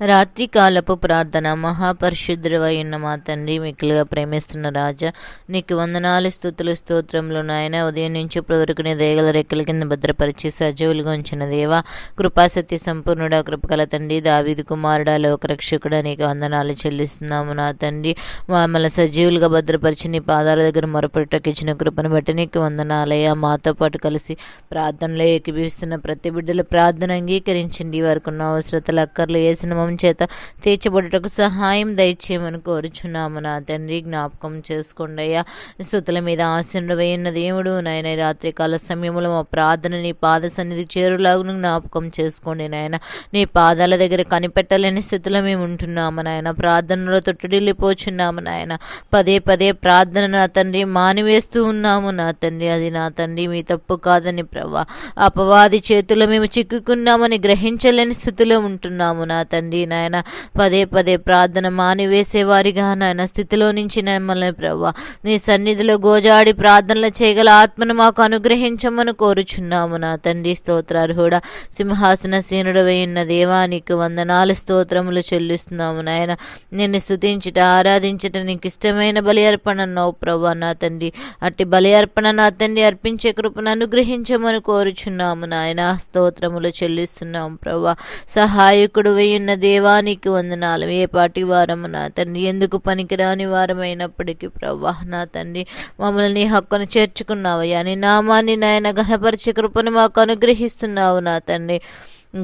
రాత్రికాలపు ప్రార్థన. మహాపరిశుద్ధుడవైన మా తండ్రి మిక్కులుగా ప్రేమిస్తున్న రాజా నీకు వందనాలు స్థుతులు స్తోత్రంలో నాయన. ఉదయం నుంచి ఇప్పటి వరకు నీ దయగల రెక్కల కింద భద్రపరిచి సజీవులుగా ఉంచిన దేవా కృపాసత్య సంపూర్ణుడా కృపకల తండ్రి దావిది కుమారుడా లోకరక్షకుడా నీకు వందనాలు చెల్లిస్తున్నాము నా తండ్రి. మమ్మల్ని సజీవులుగా భద్రపరిచి నీ పాదాల దగ్గర మొరపెట్టకు ఇచ్చిన కృపను బట్టి నీకు వందనాలయ్యా. మాతో పాటు కలిసి ప్రార్థనలో ఏకీభవిస్తున్న ప్రతి బిడ్డల ప్రార్థన అంగీకరించండి. వారికి ఉన్న అవసరతలు అక్కర్లు వేసిన మమ్మ చేత తీర్చబడుటకు సహాయం దయచేయమని కోరుచున్నాము నా తండ్రి. జ్ఞాపకం చేసుకోండి అయ్యా. స్థుతుల మీద ఆశను వేయున్న దేవుడు నాయన రాత్రికాల సమయంలో మా ప్రార్థన నీ పాద సన్నిధి చేరులాగును జ్ఞాపకం చేసుకోండి నాయన. నీ పాదాల దగ్గర కనిపెట్టలేని స్థితిలో మేము ఉంటున్నాము నాయన. ప్రార్థనలో తొట్టుడిల్లిపోచున్నాము నాయన. పదే పదే ప్రార్థన నా తండ్రి మానివేస్తూ ఉన్నాము నా తండ్రి. అది నా తండ్రి మీ తప్పు కాదని ప్రభా. అపవాది చేతిలో మేము చిక్కుకున్నామని గ్రహించలేని స్థితిలో ఉంటున్నాము నా తండ్రి. నాయన. పదే పదే ప్రార్థన మానివేసేవారిగా నాయన. స్థితిలో నుంచి మమ్మల్ని ప్రభా నీ సన్నిధిలో గోజాడి ప్రార్థనలు చేయగల ఆత్మను మాకు అనుగ్రహించమని కోరుచున్నాము నా తండ్రి. స్తోత్రార్హుడ సింహాసన సీనుడు వేయున్న దేవానికి వందనాలు స్తోత్రములు చెల్లిస్తున్నాము నాయన. నిన్ను స్తుతించుట ఆరాధించట నీకు ఇష్టమైన బలి అర్పణ అన్నావు ప్రభా నా తండ్రి. అట్టి బలి అర్పణ నా తండ్రి అర్పించే కృపను అనుగ్రహించమని కోరుచున్నాము నాయన. స్తోత్రములు చెల్లిస్తున్నాము ప్రభా సహాయకుడు వేయున్న దేవానికి వందనాలు. ఏ పాటి వారము నా తండ్రి ఎందుకు పనికిరాని వారమైనప్పటికీ ప్రభా నా తండ్రి మమ్మల్ని నీ హక్కును చేర్చుకున్నావయ్యా. నీ నామాన్ని నాయన ఘనపరిచే కృపను మాకు అనుగ్రహిస్తున్నావు నా తండ్రి.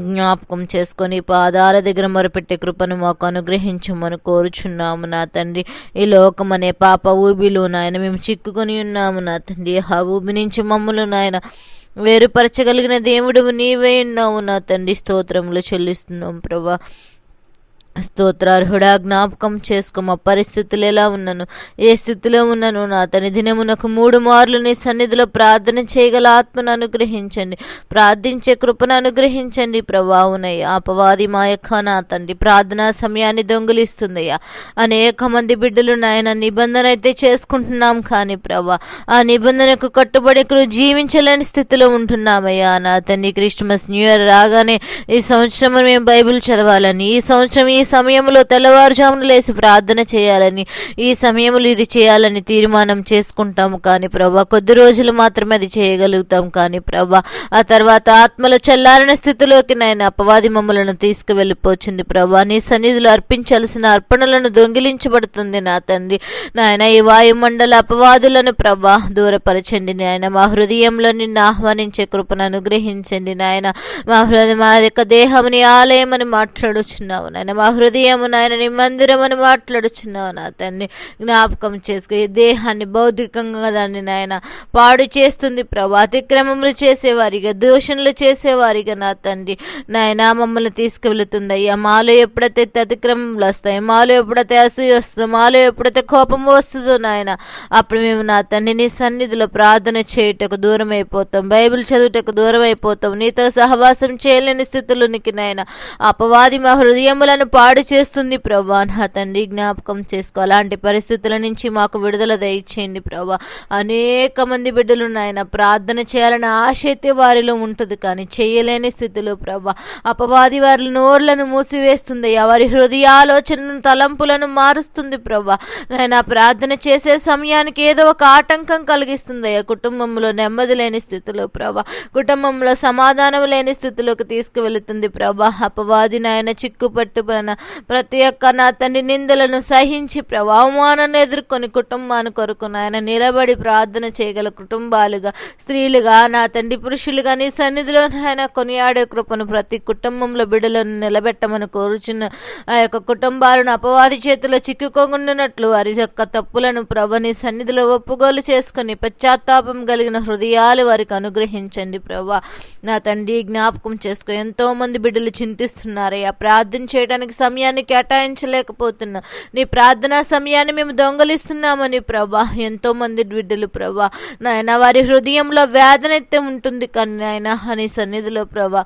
జ్ఞాపకం చేసుకొని పాదాల దగ్గర మొరపెట్టే కృపను మాకు అనుగ్రహించమని కోరుచున్నాము నా తండ్రి. ఈ లోకం అనే పాప ఊబిలో నాయన మేము చిక్కుకొని ఉన్నాము నా తండ్రి. ఆ ఊబి నుంచి మమ్మల్ని నాయన వేరుపరచగలిగిన దేవుడు నీవే ఉన్నావు నా తండ్రి. స్తోత్రములు చెల్లిస్తున్నాం ప్రభా స్తోత్రార్హుడా జ్ఞాపకం చేసుకో మా పరిస్థితులు ఎలా ఉన్నాను? ఏ స్థితిలో ఉన్నాను? నా తని దినమునకు మూడు మార్లు నీ సన్నిధిలో ప్రార్థన చేయగల ఆత్మను అనుగ్రహించండి. ప్రార్థించే కృపను అనుగ్రహించండి. ప్రభావునయ్య అపవాది మా యొక్క నా తండ్రి ప్రార్థనా సమయాన్ని దొంగిలిస్తుందయ్యా. అనేక మంది బిడ్డలు నాయన నిబంధన అయితే చేసుకుంటున్నాం కానీ ప్రభా ఆ నిబంధనకు కట్టుబడి జీవించలేని స్థితిలో ఉంటున్నామయ్యా. నా తండ్రి క్రిస్మస్ న్యూ ఇయర్ రాగానే ఈ సంవత్సరం మేము బైబిల్ చదవాలని ఈ సంవత్సరం ఈ సమయంలో తెల్లవారుజామున లేచి ప్రార్థన చేయాలని ఈ సమయంలో ఇది చేయాలని తీర్మానం చేసుకుంటాము కానీ ప్రభా కొద్ది రోజులు మాత్రమే అది చేయగలుగుతాం కానీ ప్రభా ఆ తర్వాత ఆత్మలో చల్లారిన స్థితిలోకి నాయన అపవాది మమ్మలను తీసుకువెళ్ళిపోచింది ప్రభా. నీ సన్నిధిలో అర్పించాల్సిన అర్పణలను దొంగిలించబడుతుంది నా తండ్రి. నాయన ఈ వాయుమండల అపవాదులను ప్రభా దూరపరచండి నాయన. మా హృదయంలో నిన్ను ఆహ్వానించే కృపను అనుగ్రహించండి నాయన. మా హృదయ మా యొక్క దేహముని ఆలయమని మాట్లాడుచున్నావు నాయన. మా హృదయము నాయన నీ మందిరమని మాట్లాడుచున్నావు నా తండ్రి. జ్ఞాపకం చేసుకో ఈ దేహాన్ని భౌతికంగా దాన్ని నాయన పాడు చేస్తుంది ప్రభా. అతిక్రమములు చేసేవారిగా దూషణలు చేసేవారిగా నా తండ్రి. నాయన మమ్మల్ని తీసుకువెళుతుంది అయ్యా మాలో ఎప్పుడైతే అతిక్రమములు వస్తాయి మాలో ఎప్పుడైతే అసూయ వస్తుందో మాలో ఎప్పుడైతే కోపం వస్తుందో నాయన అప్పుడు మేము నా తండ్రి నీ సన్నిధిలో ప్రార్థన చేయుటకు దూరం అయిపోతాం బైబిల్ చదువుటకు దూరం అయిపోతాం నీతో సహవాసం చేయలేని స్థితిలోనికి నాయన అపవాది మా హృదయములను పాడు చేస్తుంది ప్రభా. నా తండ్రి జ్ఞాపకం చేసుకో. అలాంటి పరిస్థితుల నుంచి మాకు విడుదల దయచేయండి ప్రభా. అనేక మంది బిడ్డలు నాయన ప్రార్థన చేయాలని ఆశ అయితే వారిలో ఉంటుంది కానీ చేయలేని స్థితిలో ప్రభా. అపవాది వారి నోర్లను మూసివేస్తుంది. వారి హృదయాలోచనను తలంపులను మారుస్తుంది ప్రభా. నాయన ప్రార్థన చేసే సమయానికి ఏదో ఒక ఆటంకం కలిగిస్తుంది. అయ్యా కుటుంబంలో నెమ్మది లేని స్థితిలో ప్రభా. కుటుంబంలో సమాధానం లేని స్థితిలోకి తీసుకువెళుతుంది ప్రభా. అపవాది నాయన చిక్కుపట్టు చిక్కుపట్టున ప్రతి ఒక్క నా తండ్రి నిందలను సహించి ప్రభావమానాన్ని ఎదుర్కొని కుటుంబాన్ని కొరకు నాయన నిలబడి ప్రార్థన చేయగల కుటుంబాలుగా స్త్రీలుగా నా తండ్రి పురుషులుగా నీ సన్నిధిలో నాయన కొనియాడే కృపను ప్రతి కుటుంబంలో బిడ్డలను నిలబెట్టమని కోరుచున్న ఆ యొక్క కుటుంబాలను అపవాది చేతిలో చిక్కుకోకుండానట్లు వారి యొక్క తప్పులను ప్రభ నీ సన్నిధిలో ఒప్పుగోలు చేసుకుని పశ్చాత్తాపం కలిగిన హృదయాలు వారికి అనుగ్రహించండి ప్రభా. నా తండ్రి జ్ఞాపకం చేసుకుని ఎంతో మంది బిడ్డలు చింతిస్తున్నారయ్యా. ప్రార్థన చేయడానికి సమయాన్ని కేటాయించలేకపోతున్నా. నీ ప్రార్థనా సమయాన్ని మేము దొంగలిస్తున్నామని ప్రభా. ఎంతో మంది బిడ్డలు ప్రభా. నాయన వారి హృదయంలో వేదనైతే ఉంటుంది కానీ నాయన అని సన్నిధిలో ప్రభా.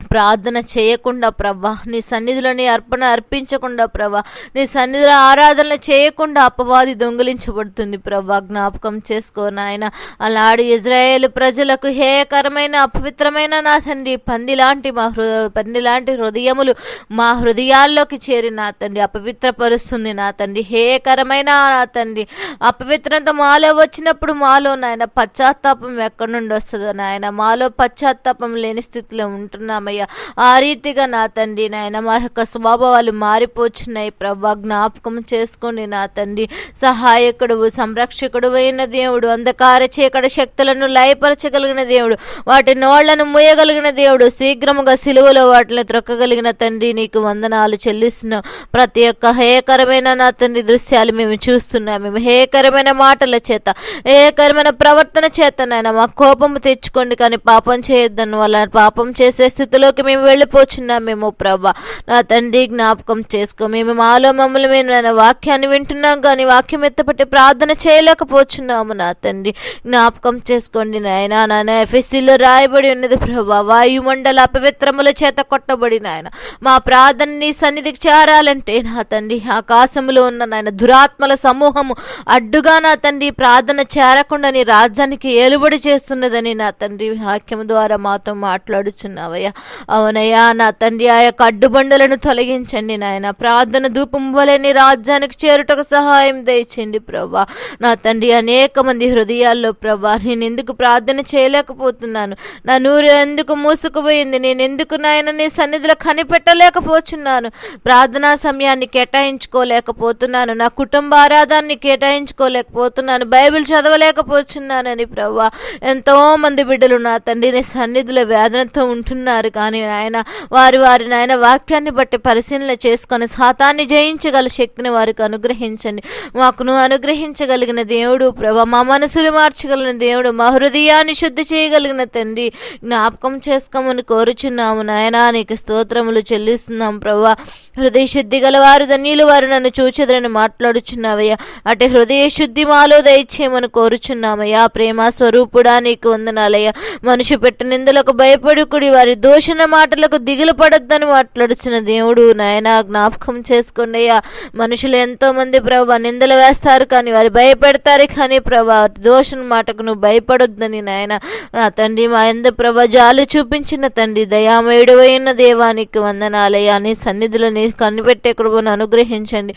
ప్రార్థన చేయకుండా ప్రభా నీ సన్నిధిలోని అర్పణ అర్పించకుండా ప్రభా నీ సన్నిధిలో ఆరాధనలు చేయకుండా అపవాది దొంగిలించబడుతుంది ప్రభా. జ్ఞాపకం చేసుకో నాయన. అలాడు ఇజ్రాయేల్ ప్రజలకు హేయకరమైన అపవిత్రమైన నా తండ్రి పంది లాంటి మా హృ పంది లాంటి హృదయములు మా హృదయాల్లోకి చేరి నా తండ్రి అపవిత్రపరుస్తుంది నా తండ్రి హేయకరమైన నా తండ్రి. అపవిత్రత మాలో వచ్చినప్పుడు మాలో నాయన పశ్చాత్తాపం ఎక్కడి నుండి వస్తుందో నాయన. మాలో పశ్చాత్తాపం లేని స్థితిలో ఉంటున్నామయ్యా. ఆ రీతిగా నా తండ్రి నాయన మా యొక్క స్వభావాలు మారిపోచున్నాయి. ప్రభా జ్ఞాపకం చేసుకోండి నా తండ్రి సహాయకుడు సంరక్షకుడు అయిన దేవుడు అంధకార చీకటి శక్తులను లయపరచగలిగిన దేవుడు వాటి నోళ్ళను మూయగలిగిన దేవుడు శీఘ్రముగా సిలువలో వాటిని త్రొక్కగలిగిన తండ్రి నీకు వందనాలు చెల్లిస్తున్నాం. ప్రతి ఒక్క హేయకరమైన నా తండ్రి దృశ్యాలు మేము చూస్తున్నాం. మేము హేయకరమైన మాటల చేత హేయకరమైన ప్రవర్తన చేత నాయన మా కోపము తెచ్చుకోండి కానీ పాపం చేయొద్దని వాళ్ళ పాపం చేసే స్థితి స్థితిలోకి మేము వెళ్ళిపోచున్నాం మేము ప్రభా. నా తండ్రి జ్ఞాపకం చేసుకో. మేము మాలో మమ్మల్ని మేము నాయన వాక్యాన్ని వింటున్నాం కానీ వాక్యం ఎత్తపట్టి ప్రార్థన చేయలేకపోతున్నాము నా తండ్రి. జ్ఞాపకం చేసుకోండి నాయన. నాయన ఎఫ్ఎస్సీలో రాయబడి ఉన్నది ప్రభా. వాయుమండల అపవిత్రముల చేత కొట్టబడి నాయన. మా ప్రార్థన నీ సన్నిధికి చేరాలంటే నా తండ్రి ఆకాశంలో ఉన్న నాయన దురాత్మల సమూహము అడ్డుగా నా తండ్రి ప్రార్థన చేరకుండా నీ రాజ్యానికి ఏలుబడి చేస్తున్నదని నా తండ్రి వాక్యం ద్వారా మాతో మాట్లాడుచున్నావయ్యా. అవునయ్యా నా తండ్రి ఆ యొక్క అడ్డుబండలను తొలగించండి నాయన. ప్రార్థన ధూపం వలని రాజ్యానికి చేరుటకు సహాయం దయచండి ప్రభా నా తండ్రి అనేక మంది హృదయాల్లో ప్రభా నేను ఎందుకు ప్రార్థన చేయలేకపోతున్నాను? నా నూరు ఎందుకు మూసుకుపోయింది? నేను ఎందుకు నాయన నీ సన్నిధిలో కనిపెట్టలేకపోతున్నాను ప్రార్థనా సమయాన్ని కేటాయించుకోలేకపోతున్నాను. నా కుటుంబ ఆరాధాన్ని కేటాయించుకోలేకపోతున్నాను. బైబిల్ చదవలేకపోతున్నానని ప్రభా ఎంతో మంది బిడ్డలు నా తండ్రిని సన్నిధిలో వేదనతో ఉంటున్నారు కానీ నాయన వారి వారి నాయన వాక్యాన్ని బట్టి పరిశీలన చేసుకొని సాతాన్ని జయించగల శక్తిని వారికి అనుగ్రహించండి. మాకును అనుగ్రహించగలిగిన దేవుడు ప్రభా మా మనసులు మార్చగలిగిన దేవుడు మా హృదయాన్ని శుద్ధి చేయగలిగిన తండ్రి జ్ఞాపకం చేసుకోమని కోరుచున్నాము నాయనా. నీకు స్తోత్రములు చెల్లిస్తున్నాం ప్రభా. హృదయ శుద్ధి గల వారు ధన్యులు వారు నన్ను చూచెదరని మాట్లాడుచున్నావయ్యా. అటు హృదయ శుద్ధి మాలో దయచేయమని కోరుచున్నామయ్యా. ప్రేమ స్వరూపుడా నీకు వందనాలయ్యా. మనిషి పెట్టు నిందలకు భయపడుకుడి వారి దూషణ మాటలకు దిగులు పడొద్దని మాట్లాడుచున్న దేవుడు నాయన జ్ఞాపకం చేసుకోండి అయ్యా మనుషులు ఎంతో మంది ప్రభా నిందలు వేస్తారు కానీ వారు భయపెడతారు కానీ ప్రభా దోషణ మాటకు నువ్వు భయపడొద్దని నాయన. నా తండ్రి మా ఎందు ప్రభా జాలు చూపించిన తండ్రి దయామయుడు అయిన దేవానికి వందనాలయ్యా. నీ సన్నిధిలో నీ కనిపెట్టే కృపను అనుగ్రహించండి.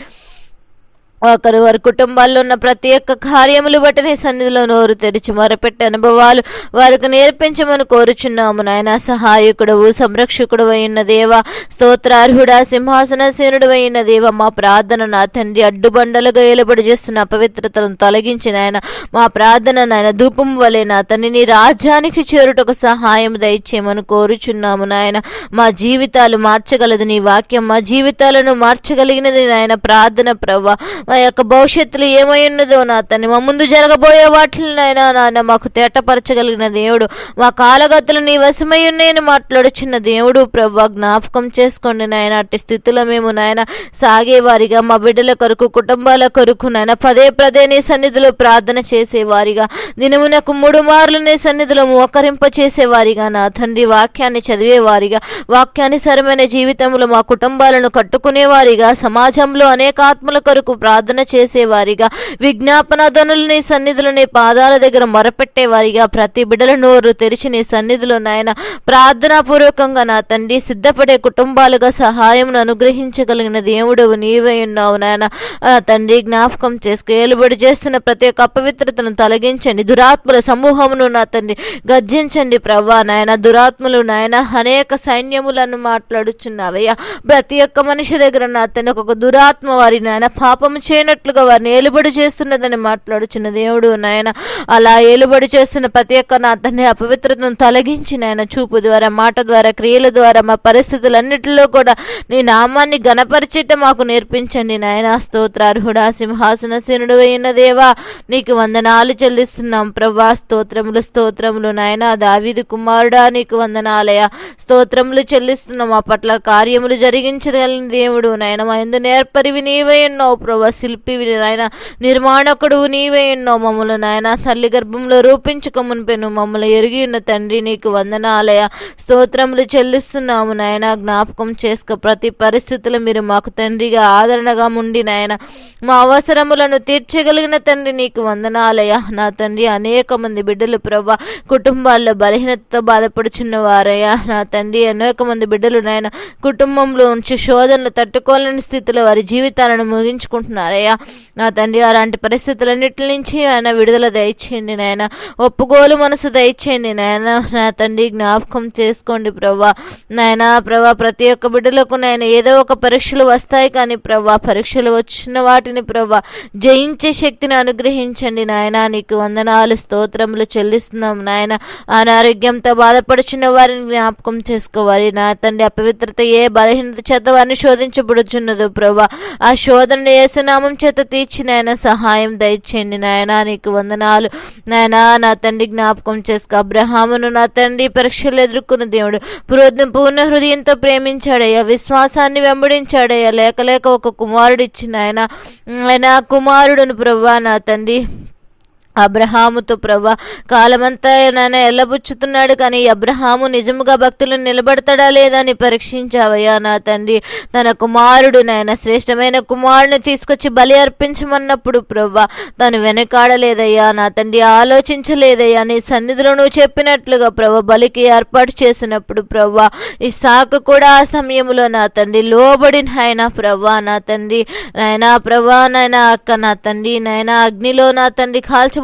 ఒకరు వారి కుటుంబాల్లో ఉన్న ప్రతి ఒక్క కార్యములు బట్టి నీ సన్నిధిలో నోరు తెరిచి మొరపెట్టే అనుభవాలు వారికి నేర్పించమని కోరుచున్నాము నాయన. సహాయకుడవు సంరక్షకుడు అయిన దేవ స్తోత్రార్హుడా సింహాసనసేనుడు అయిన దేవ మా ప్రార్థన నా తండ్రి అడ్డుబండలుగా ఏలుబడి చేస్తున్న అపవిత్రతను తొలగించిన ఆయన మా ప్రార్థన నాయన ధూపం వలె నా తండ్రి నీ రాజ్యానికి చేరుటకు సహాయం దయచేయమని కోరుచున్నాము నాయన. మా జీవితాలు మార్చగలదు నీ వాక్యం మా జీవితాలను మార్చగలిగినది నాయన ప్రార్థన ప్రభా మా యొక్క భవిష్యత్తులో ఏమై ఉన్నదో నా తండ్రి మా ముందు జరగబోయే వాటిని నాయన నాయన మాకు తేటపరచగలిగిన దేవుడు. మా కాలగతులు నీ వశమై ఉన్నాయని మాట్లాడుచున్న దేవుడు ప్రభా జ్ఞాపకం చేసుకోండి నాయన. అట్టి స్థితిలో మేము నాయన సాగేవారిగా మా బిడ్డల కొరకు కుటుంబాల కొరకు నాయన పదే పదే నీ సన్నిధిలో ప్రార్థన చేసేవారిగా దినమునకు మూడు మార్లు నీ సన్నిధిలో మోకరింప చేసేవారిగా నా తండ్రి వాక్యాన్ని చదివేవారిగా వాక్యానుసరమైన జీవితంలో మా కుటుంబాలను కట్టుకునేవారిగా సమాజంలో అనేక ఆత్మల కొరకు ప్రార్థన ప్రార్థన చేసేవారిగా విజ్ఞాపన ధనులు నీ సన్నిధిలో నీ పాదాల దగ్గర మొరపెట్టేవారిగా ప్రతి బిడల నోరు తెరిచి నీ సన్నిధిలో నాయన ప్రార్థనాపూర్వకంగా నా తండ్రి సిద్ధపడే కుటుంబాలుగా సహాయం అనుగ్రహించగలిగిన దేవుడు నీవే ఉన్నావు నాయన. తండ్రి జ్ఞాపకం చేసుకు ఏలుబడి చేస్తున్న ప్రతి ఒక్క అపవిత్రతను తొలగించండి. దురాత్మల సమూహమును నా తండ్రి గర్జించండి ప్రవ్వా నాయన. దురాత్మలు నాయన అనేక సైన్యములను మాట్లాడుచున్నావయ్యా. ప్రతి ఒక్క మనిషి దగ్గర నా తండ్రి ఒక దురాత్మ వారి నాయన. పాపము చేయనట్లుగా వారిని ఏలుబడి చేస్తున్నదని మాట్లాడుచున్న దేవుడు నాయన అలా ఏలుబడి చేస్తున్న ప్రతి ఒక్క నా అపవిత్రతను తొలగించి నాయన చూపు ద్వారా మాట ద్వారా క్రియల ద్వారా మా పరిస్థితులన్నిటిలో కూడా నీ నామాన్ని గణపరిచేట మాకు నేర్పించండి నాయన. స్తోత్రార్హుడా సింహాసనసీనుడు అయిన దేవా నీకు వందనాలు చెల్లిస్తున్నాం. ప్రభా స్తోత్రములు స్తోత్రములు నాయన. దావిది కుమారుడా నీకు వందనాలయ స్తోత్రములు చెల్లిస్తున్నాం. మా పట్ల కార్యములు జరిగించగలిగిన దేవుడు నాయన. మా ఎందు నేర్పరివి నీవై ఉన్నావు ప్రభా శిల్పివి నాయన. నిర్మాణకుడు నీవే ఎన్నో మమ్మలు నాయన. తల్లి గర్భంలో రూపించుక మునిపెను మమ్మల్ని ఎరిగి ఉన్న తండ్రి నీకు వందనాలయ. స్తోత్రములు చెల్లిస్తున్నాము నాయన. జ్ఞాపకం చేసుకో. ప్రతి పరిస్థితులు మీరు మాకు తండ్రిగా ఆదరణగా ఉండి నాయన. మా అవసరములను తీర్చగలిగిన తండ్రి నీకు వందనాలయ. నా తండ్రి అనేక మంది బిడ్డలు ప్రభా కుటుంబాల్లో బలహీనతతో బాధపడుచున్న వారయ్యా నా తండ్రి అనేక మంది బిడ్డలు నాయన. కుటుంబంలో ఉంచి శోధనలు తట్టుకోలేని స్థితిలో వారి జీవితాలను ముగించుకుంటున్నారు. ముగించుకుంటున్నారయ్యా నా తండ్రి అలాంటి పరిస్థితులన్నిటి నుంచి ఆయన విడుదల దయచేయండి నాయన. ఒప్పుకోలు మనసు దయచేయండి నాయన. నా తండ్రి జ్ఞాపకం చేసుకోండి ప్రభా నాయన ప్రభా ప్రతి ఒక్క బిడ్డలకు నాయన ఏదో ఒక పరీక్షలు వస్తాయి కానీ ప్రభా పరీక్షలు వచ్చిన వాటిని ప్రభా జయించే శక్తిని అనుగ్రహించండి నాయన. నీకు వందనాలు స్తోత్రములు చెల్లిస్తున్నాం నాయన. అనారోగ్యంతో బాధపడుచున్న వారిని జ్ఞాపకం చేసుకోవాలి. నా తండ్రి అపవిత్రత ఏ బలహీనత చేత వారిని శోధించబడుచున్నదో ప్రభా ఆ శోధన నామం చేత తీర్చి నాయన సహాయం దయచేయండి. నాయన నీకు వందనాలు. నాయన నా తండ్రి జ్ఞాపకం చేసుకో. అబ్రహామును నా తండ్రి పరీక్షలు ఎదుర్కొన్న దేవుడు. పూర్ణ పూర్ణ హృదయంతో ప్రేమించాడయ్యా. విశ్వాసాన్ని వెంబడించాడయ్యా. లేక లేక ఒక కుమారుడు ఇచ్చిన ఆయన ఆయన కుమారుడును ప్రభా నా తండ్రి. అబ్రహాముతో ప్రభా కాలమంతా నాయన ఎల్లబుచ్చుతున్నాడు కానీ అబ్రహాము నిజముగా భక్తులను నిలబడతాడా లేదా అని పరీక్షించావయ్యా నా తండ్రి. తన కుమారుడు నాయన శ్రేష్టమైన కుమారుని తీసుకొచ్చి బలి అర్పించమన్నప్పుడు ప్రభా తను వెనకాడలేదయ్యా నా తండ్రి ఆలోచించలేదయ్యా నీ సన్నిధిలో నువ్వు చెప్పినట్లుగా ప్రభా బలికి ఏర్పాటు చేసినప్పుడు ప్రభా ఈ సాకు కూడా ఆ సమయంలో నా తండ్రి లోబడిన ఆయన ప్రభా నా తండ్రి నాయనా ప్రభా నాయన అక్క నా తండ్రి నాయన అగ్నిలో నా తండ్రి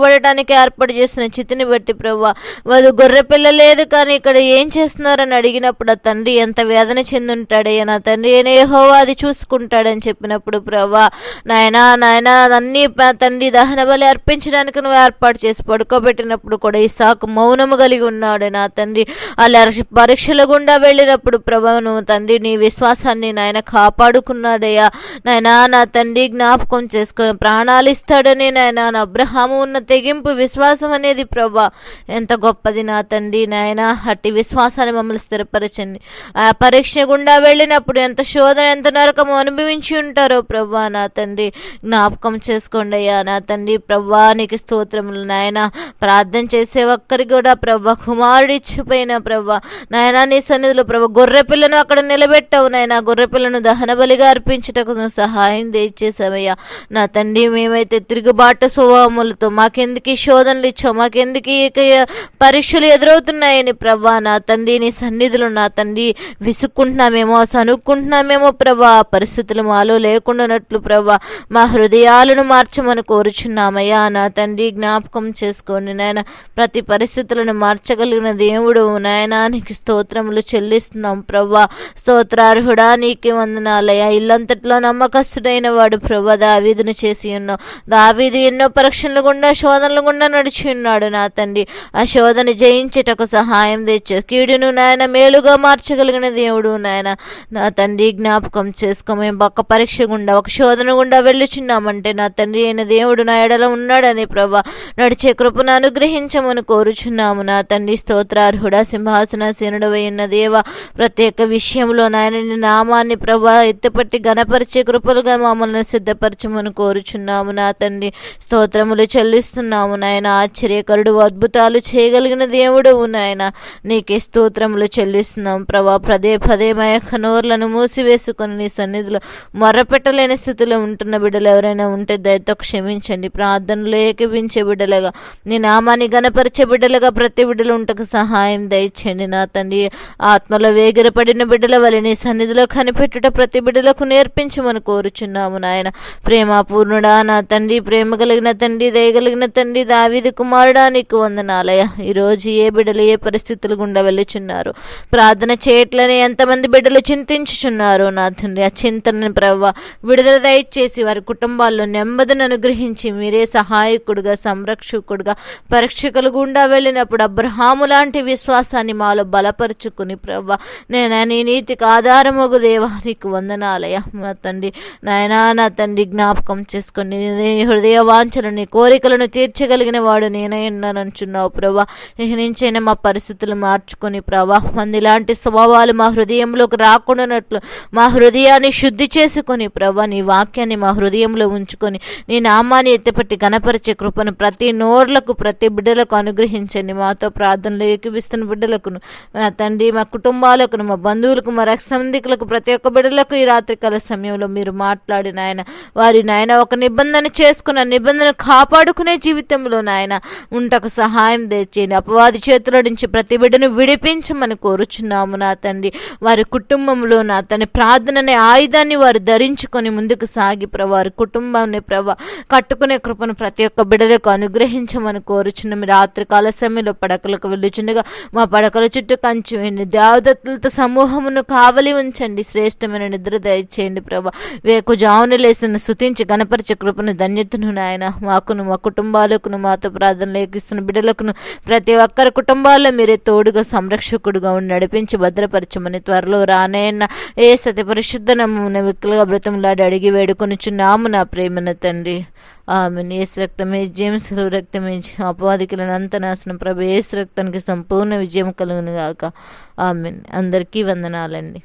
కాల్చబడటానికి ఏర్పాటు చేసిన చితిని బట్టి ప్రభా వాళ్ళు గొర్రె పిల్ల లేదు కానీ ఇక్కడ ఏం చేస్తున్నారని అడిగినప్పుడు ఆ తండ్రి ఎంత వేదన చెందుంటాడయ్యా నా తండ్రి ఏహోవా అది చూసుకుంటాడని చెప్పినప్పుడు ప్రభా నాయనా నాయన అన్ని తండ్రి దహన బలి అర్పించడానికి నువ్వు ఏర్పాటు చేసి పడుకోబెట్టినప్పుడు కూడా ఈ సాకు మౌనము కలిగి ఉన్నాడు నా తండ్రి. అలా పరీక్షల గుండా వెళ్ళినప్పుడు ప్రభా నువ్వు తండ్రి నీ విశ్వాసాన్ని నాయన కాపాడుకున్నాడయ్యా. నాయనా నా తండ్రి జ్ఞాపకం చేసుకుని ప్రాణాలు ఇస్తాడని నాయన నా అబ్రహాము ఉన్న తెగింపు విశ్వాసం అనేది ప్రభా ఎంత గొప్పది నా తండ్రి నాయన. అట్టి విశ్వాసాన్ని మమ్మల్ని స్థిరపరచండి. ఆ పరీక్ష గుండా వెళ్ళినప్పుడు ఎంత శోధన ఎంత నరకము అనుభవించి ఉంటారో ప్రభా నా తండ్రి. జ్ఞాపకం చేసుకోండి అయ్యా నా తండ్రి. ప్రభా నీకు స్తోత్రములు నాయన. ప్రార్థన చేసే ఒక్కరికి కూడా ప్రభా కుమారుడు ఇచ్చిపోయిన ప్రభా. నాయన నీ సన్నిధిలో ప్రభా గొర్రె పిల్లను అక్కడ నిలబెట్టావు నాయన. గొర్రె పిల్లను దహన బలిగా అర్పించుటకు సహాయం దయచేసావయ్యా నా తండ్రి మేమైతే తిరుగుబాటు స్వభావములతో మాకెందుకు ఈ శోధనలు ఇచ్చావు? మాకెందుకు ఈ పరీక్షలు ఎదురవుతున్నాయని? ప్రభా నా తండ్రి నీ సన్నిధులు నా తండ్రి విసుక్కుంటున్నామేమో సనుక్కుంటున్నామేమో ప్రభా. ఆ పరిస్థితులు మాలో లేకుండానట్లు ప్రభా. మా హృదయాలను మార్చమని కోరుచున్నామయ్యా. నా తండ్రి జ్ఞాపకం చేసుకోండి నాయన. ప్రతి పరిస్థితులను మార్చగలిగిన దేవుడు నాయనా. నీకు స్తోత్రములు చెల్లిస్తున్నాం ప్రభా. స్తోత్రార్హుడా నీకే వందనాలయ్యా. ఇల్లంతట్లో నమ్మకస్తుడైన వాడు ప్రభా. దావీదును చేసి ఉన్నావు. దావీదు ఎన్నో పరీక్షలు గుండా శోధనలు గుండా నడిచి ఉన్నాడు నా తండ్రి. ఆ శోధన జయించుటకు సహాయం తెచ్చు. కీడును నాయన మేలుగా మార్చగలిగిన దేవుడు నాయన. నా తండ్రి జ్ఞాపకం చేసుకో. మేము ఒక్క పరీక్ష గుండా ఒక శోధన గుండా వెళ్ళుచున్నామంటే నా తండ్రి అయిన దేవుడు నా ఎడలో ఉన్నాడని ప్రభా. నడిచే కృపను అనుగ్రహించమని కోరుచున్నాము నా తండ్రి. స్తోత్రార్హుడా సింహాసన ఉన్న దేవ ప్రత్యేక విషయంలో నాయన నామాన్ని ప్రభా ఎత్తుపట్టి గణపరిచే కృపలుగా మమ్మల్ని సిద్ధపరచమని కోరుచున్నాము నా తండ్రి. స్తోత్రములు చెల్లిస్తున్నాము నాయన. ఆశ్చర్యకరుడు అద్భుతాలు చేయగలిగిన దేవుడు నాయన. నీకే స్తోత్రములు చెల్లిస్తున్నాం ప్రభా. పదే పదే మా యొక్క నోర్లను మూసివేసుకొని నీ సన్నిధిలో మొర్రపెట్టలేని స్థితిలో ఉంటున్న బిడ్డలు ఎవరైనా ఉంటే దయతో క్షమించండి. ప్రార్థనలు ఏకీవించే బిడ్డలుగా నీ నామాన్ని గణపరిచే బిడ్డలుగా ప్రతి బిడ్డలు ఉంటకు సహాయం దయచేయండి నా తండ్రి. ఆత్మలో వేగిరపడిన బిడ్డల వల్ల నీ సన్నిధిలో కనిపెట్టుట ప్రతి బిడ్డలకు నేర్పించమని కోరుచున్నాము నాయన. ప్రేమాపూర్ణుడా నా తండ్రి ప్రేమ కలిగిన తండ్రి దయగలిగిన తండ్రి దావిది కుమారుడా నీకు వందనాలయ ఈరోజు ఏ బిడ్డలు ఏ పరిస్థితులు గుండా వెళ్ళుచున్నారు? ప్రార్థన చేయట్లని ఎంతమంది బిడ్డలు చింతించుచున్నారు? నా తండ్రి ఆ చింతనని ప్రవ్వ విడుదల దయచేసి వారి కుటుంబాల్లో నెమ్మదిని అనుగ్రహించి మీరే సహాయకుడుగా సంరక్షకుడుగా పరీక్షకులు గుండా వెళ్ళినప్పుడు అబ్రహాము లాంటి విశ్వాసాన్ని మాలో బలపరుచుకుని ప్రవ్వ నేను నీ నీతికి ఆధారమగు దేవా నీకు వందనాలయ మా తండ్రి నాయనా నా తండ్రి జ్ఞాపకం చేసుకొని నీ హృదయ వాంఛలు నీ కోరికలను తీర్చగలిగిన వాడు నేనే ఉన్నానంటున్నావు ప్రభా. నుంచైనా మా పరిస్థితులు మార్చుకొని ప్రభా. మంది ఇలాంటి స్వభావాలు మా హృదయంలోకి రాకుండానట్లు మా హృదయాన్ని శుద్ధి చేసుకొని ప్రభా నీ వాక్యాన్ని మా హృదయంలో ఉంచుకొని నీ నామాన్ని ఎత్తిపట్టి గణపరిచే కృపను ప్రతి నోర్లకు ప్రతి బిడ్డలకు అనుగ్రహించండి. మాతో ప్రార్థనలు ఏకిపిస్తున్న బిడ్డలకును నా తండ్రి మా కుటుంబాలకు మా బంధువులకు మా రక్షంధికులకు ప్రతి ఒక్క బిడ్డలకు ఈ రాత్రికాల సమయంలో మీరు మాట్లాడిన నాయన వారి నాయన ఒక నిబంధన చేసుకున్న నిబంధన కాపాడుకునే జీవితంలో నాయన ఉంటకు సహాయం తెచ్చేయండి అపవాది చేతుల నుంచి ప్రతి బిడ్డను విడిపించమని కోరుచున్నాము నా తండ్రి. వారి కుటుంబంలో నా తండ్రి ప్రార్థన అనే ఆయుధాన్ని వారు ధరించుకొని ముందుకు సాగి ప్రభు వారి కుటుంబాన్ని ప్రభ కట్టుకునే కృపను ప్రతి ఒక్క బిడ్డలకు అనుగ్రహించమని కోరుచున్నాం రాత్రికాల సమయంలో పడకలకు వెళ్ళుచుండగా మా పడకల చుట్టూ కంచి వేయండి. దేవదత్తులతో సమూహమును కావలి ఉంచండి. శ్రేష్టమైన నిద్ర దయచేయండి ప్రభా. వేకు జావును లేసిన శుతించి గణపరిచే కృపను ధన్యతను నాయన మాకును మా కుటుంబాలకును మాతో ప్రార్థనలు ఏకిస్తున్న బిడ్డలకును ప్రతి ఒక్కరి కుటుంబాల్లో మీరే తోడుగా సంరక్షకుడుగా ఉండి నడిపించి భద్రపరచమని త్వరలో రానేన్న ఏ సతి పరిశుద్ధ నమ్మున విక్కులుగా బ్రతములాడి అడిగి వేడుకొని చున్నాము నా ప్రేమన తండ్రి. ఆమె ఏసు రక్తమే జేమ్స్ రక్తమే అపవాదికులను అంత నాశనం. ప్రభు ఏసు రక్తానికి సంపూర్ణ విజయం కలుగును గాక. ఆమె అందరికీ వందనాలండి.